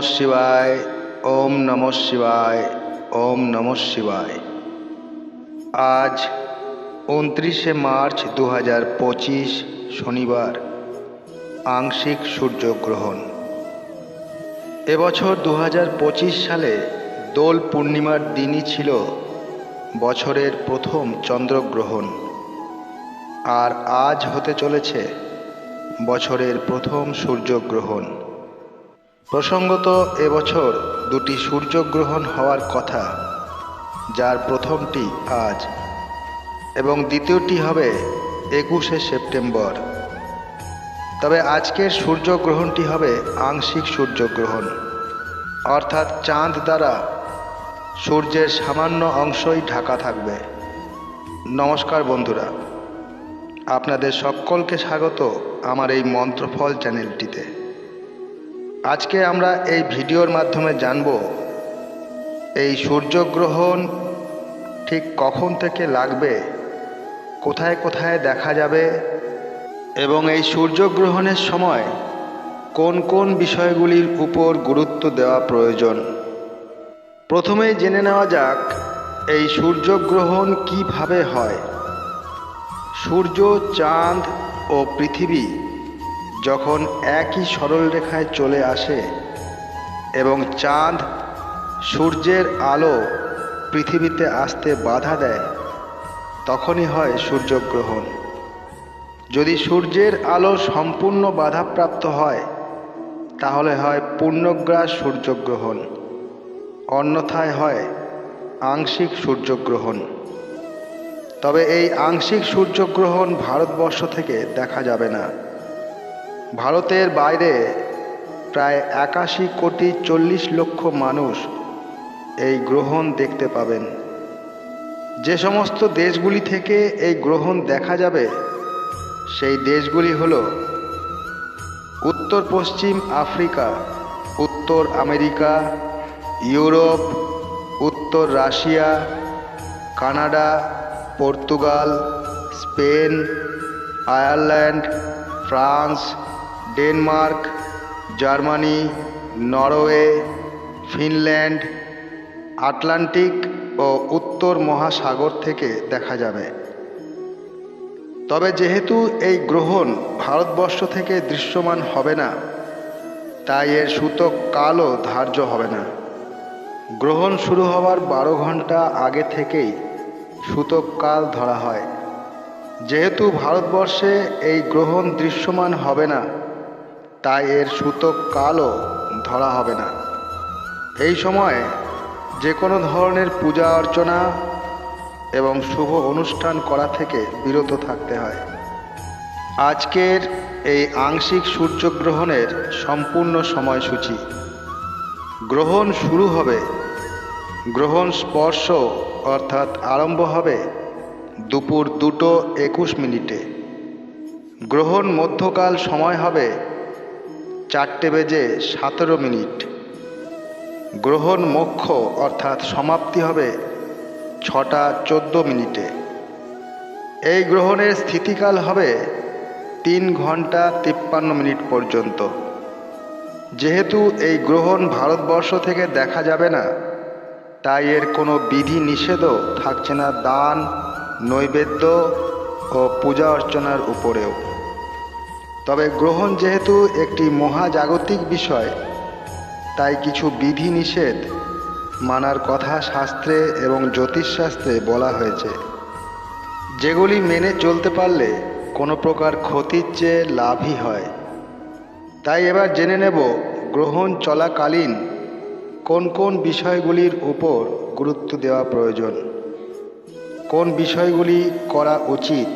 শিবায়, ওম নম শিবায়, ওম নম শিবায়। আজ উনত্রিশে মার্চ দু হাজার পঁচিশ, শনিবার, আংশিক সূর্যগ্রহণ। এবছর দু পঁচিশ সালে দোল পূর্ণিমার দিনই ছিল বছরের প্রথম চন্দ্রগ্রহণ। আর আজ হতে চলেছে বছরের প্রথম সূর্যগ্রহণ। প্রসঙ্গত, এবছর দুটি সূর্যগ্রহণ হওয়ার কথা, যার প্রথমটি আজ, এবং দ্বিতীয়টি হবে একুশে সেপ্টেম্বর। তবে আজকের সূর্যগ্রহণটি হবে আংশিক সূর্যগ্রহণ, অর্থাৎ চাঁদ দ্বারা সূর্যের সামান্য অংশই ঢাকা থাকবে। নমস্কার বন্ধুরা, আপনাদের সকলকে স্বাগত আমার এই মন্ত্রফল চ্যানেলটিতে। আজকে আমরা এই ভিডিওর মাধ্যমে জানব, এই সূর্যগ্রহণ ঠিক কখন থেকে লাগবে, কোথায় কোথায় দেখা যাবে এবং এই সূর্যগ্রহণের সময় কোন কোন বিষয়গুলির উপর গুরুত্ব দেওয়া প্রয়োজন। প্রথমেই জেনে নেওয়া যাক, এই সূর্যগ্রহণ কীভাবে হয়? সূর্য, চাঁদ ও পৃথিবী যখন একই সরলরেখায় চলে আসে এবং চাঁদ সূর্যের আলো পৃথিবীতে আসতে বাধা দেয়, তখনই হয় সূর্যগ্রহণ। যদি সূর্যের আলো সম্পূর্ণ বাধাপ্রাপ্ত হয়, তাহলে হয় পূর্ণগ্রাস সূর্যগ্রহণ। অন্যথায় হয় আংশিক সূর্যগ্রহণ। তবে এই আংশিক সূর্যগ্রহণ ভারতবর্ষ থেকে দেখা যাবে না। ভারতের বাইরে প্রায় একাশি কোটি চল্লিশ লক্ষ মানুষ এই গ্রহণ দেখতে পাবেন। যে সমস্ত দেশগুলি থেকে এই গ্রহণ দেখা যাবে, সেই দেশগুলি হল উত্তর পশ্চিম আফ্রিকা, উত্তর আমেরিকা, ইউরোপ, উত্তর Russia, Canada, Portugal, Spain, Ireland, France Denmark, Germany, Norway, Finland, Atlantic ও উত্তর মহাসাগর থেকে দেখা যাবে। তবে যেহেতু এই গ্রহণ ভারতবর্ষ থেকে দৃশ্যমান হবে না, তাই এর সূতক কালও ধার্য হবে না। গ্রহণ শুরু হওয়ার বারো ঘণ্টা আগে থেকেই সূতক কাল ধরা হয়। যেহেতু ভারতবর্ষে এই গ্রহণ দৃশ্যমান হবে না তাই এর সূতক কালও ধরা হবে না। এই সময় যে কোনো ধরনের পূজা অর্চনা এবং শুভ অনুষ্ঠান করা থেকে বিরত থাকতে হয়। আজকের এই আংশিক সূর্যগ্রহণের সম্পূর্ণ সময়সূচি। গ্রহণ শুরু হবে, গ্রহণ স্পর্শ অর্থাৎ আরম্ভ হবে দুপুর দুটো একুশ মিনিটে। গ্রহণ মধ্যকাল সময় হবে চারটে বেজে সতেরো মিনিট। গ্রহণ মোক্ষ অর্থাৎ সমাপ্তি হবে ছটা চোদ্দ মিনিটে। এই গ্রহণের স্থিতিকাল হবে তিন ঘণ্টা তিপ্পান্ন মিনিট পর্যন্ত। যেহেতু এই গ্রহণ ভারতবর্ষ থেকে দেখা যাবে না, তাই এর কোনো বিধি নিষেধও থাকছে না দান, নৈবেদ্য ও পূজা অর্চনার উপরেও। তবে গ্রহণ যেহেতু একটি মহাজাগতিক বিষয়, তাই কিছু বিধি নিষেধ মানার কথা শাস্ত্রে এবং জ্যোতিষশাস্ত্রে বলা হয়েছে। যেগুলি মেনে চলতে পারলে কোনো প্রকার ক্ষতির চেয়ে লাভই হয়। তাই এবার জেনে নেব গ্রহণ চলাকালীন কোন কোন বিষয়গুলির উপর গুরুত্ব দেওয়া প্রয়োজন। কোন বিষয়গুলি করা উচিত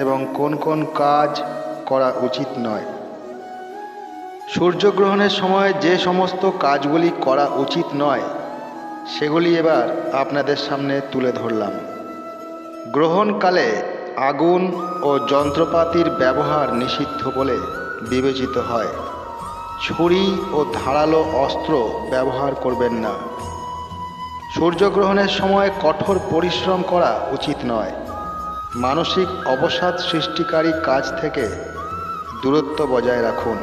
এবং কোন কোন কাজ করা উচিত নয়। সূর্যগ্রহণের সময় যে সমস্ত কাজগুলি করা উচিত নয়, সেগুলি এবার আপনাদের সামনে তুলে ধরলাম। গ্রহণকালে আগুন ও যন্ত্রপাতির ব্যবহার নিষিদ্ধ বলে বিবেচিত হয়। ছুরি ও ধারালো অস্ত্র ব্যবহার করবেন না। সূর্যগ্রহণের সময় কঠোর পরিশ্রম করা উচিত নয়। মানসিক অবসাদ সৃষ্টিকারী কাজ থেকে দূরত্ব বজায় রাখুন।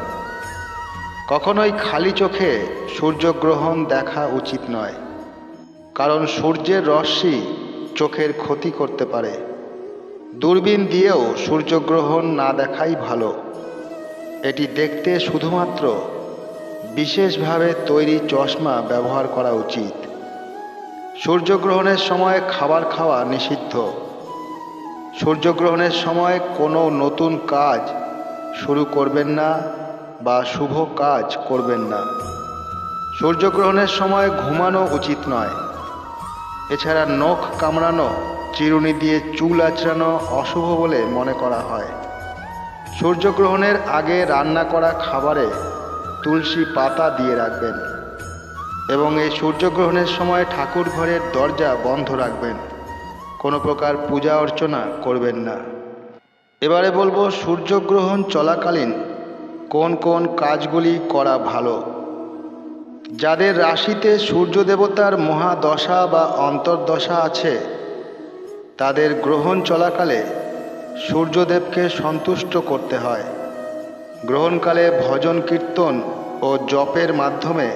কখনোই খালি চোখে সূর্যগ্রহণ দেখা উচিত নয়, কারণ সূর্যের রশ্মি চোখের ক্ষতি করতে পারে। দূরবীন দিয়েও সূর্যগ্রহণ না দেখাই ভালো। এটি দেখতে শুধুমাত্র বিশেষভাবে তৈরি চশমা ব্যবহার করা উচিত। সূর্যগ্রহণের সময় খাবার খাওয়া নিষিদ্ধ। সূর্যগ্রহণের সময় কোনো নতুন কাজ শুরু করবেন না বা শুভ কাজ করবেন না। সূর্যগ্রহণের সময় ঘুমানো উচিত নয়। এছাড়া নখ কামড়ানো, চিরুনি দিয়ে চুল আঁচড়ানো অশুভ বলে মনে করা হয়। সূর্যগ্রহণের আগে রান্না করা খাবারে তুলসী পাতা দিয়ে রাখবেন এবং এই সূর্যগ্রহণের সময় ঠাকুর ঘরের দরজা বন্ধ রাখবেন। কোনো প্রকার পূজা অর্চনা করবেন না। এবারে বলব সূর্যগ্রহণ চলাকালীন কোন কোন কাজগুলি করা ভালো। যাদের রাশিতে সূর্য দেবতার মহাদশা বা অন্তর্দশা আছে, তাদের গ্রহণ চলাকালে সূর্যদেবকে সন্তুষ্ট করতে হয়। গ্রহণকালে ভজন কীর্তন ও জপের মাধ্যমে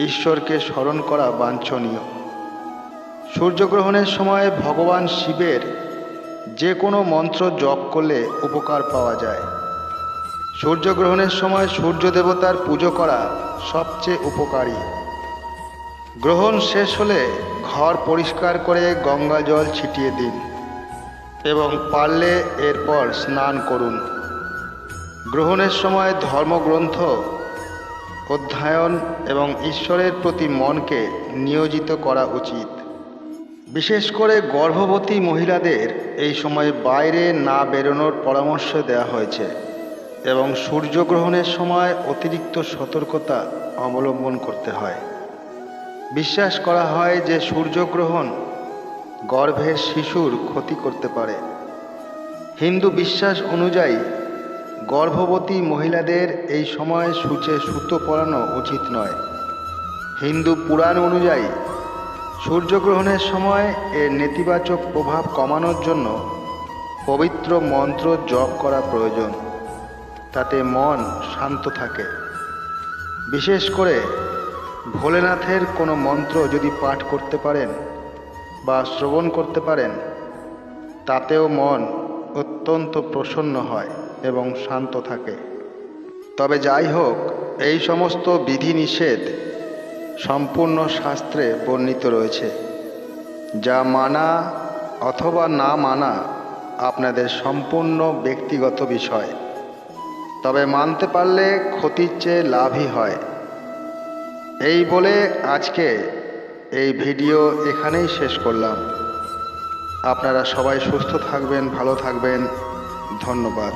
ঈশ্বরকে স্মরণ করা বাঞ্ছনীয়। সূর্যগ্রহণের সময় ভগবান শিবের যে কোনো মন্ত্র জপ করলে উপকার পাওয়া যায়। সূর্যগ্রহণের সময় সূর্য দেবতার পুজো করা সবচেয়ে উপকারী। গ্রহণ শেষ হলে ঘর পরিষ্কার করে গঙ্গা জল ছিটিয়ে দিন এবং পারলে এরপর স্নান করুন। গ্রহণের সময় ধর্মগ্রন্থ, অধ্যয়ন এবং ঈশ্বরের প্রতি মনকে নিয়োজিত করা উচিত। বিশেষ করে গর্ভবতী মহিলাদের এই সময় বাইরে না বেরোনোর পরামর্শ দেওয়া হয়েছে এবং সূর্যগ্রহণের সময় অতিরিক্ত সতর্কতা অবলম্বন করতে হয়। বিশ্বাস করা হয় যে সূর্যগ্রহণ গর্ভের শিশুর ক্ষতি করতে পারে। হিন্দু বিশ্বাস অনুযায়ী গর্ভবতী মহিলাদের এই সময় সূচে সুতো পরানো উচিত নয়। হিন্দু পুরাণ অনুযায়ী সূর্যগ্রহণের সময় এর নেতিবাচক প্রভাব কমানোর জন্য পবিত্র মন্ত্র জপ করা প্রয়োজন। তাতে মন শান্ত থাকে। বিশেষ করে ভোলেনাথের কোনো মন্ত্র যদি পাঠ করতে পারেন বা শ্রবণ করতে পারেন, তাতেও মন অত্যন্ত প্রসন্ন হয় এবং শান্ত থাকে। তবে যাই হোক, এই সমস্ত বিধিনিষেধ সম্পূর্ণ শাস্ত্রে বর্ণিত রয়েছে, যা মানা অথবা না মানা আপনাদের সম্পূর্ণ ব্যক্তিগত বিষয়। তবে মানতে পারলে ক্ষতির চেয়ে লাভই হয়। এই বলে আজকে এই ভিডিও এখানেই শেষ করলাম। আপনারা সবাই সুস্থ থাকবেন, ভালো থাকবেন। ধন্যবাদ।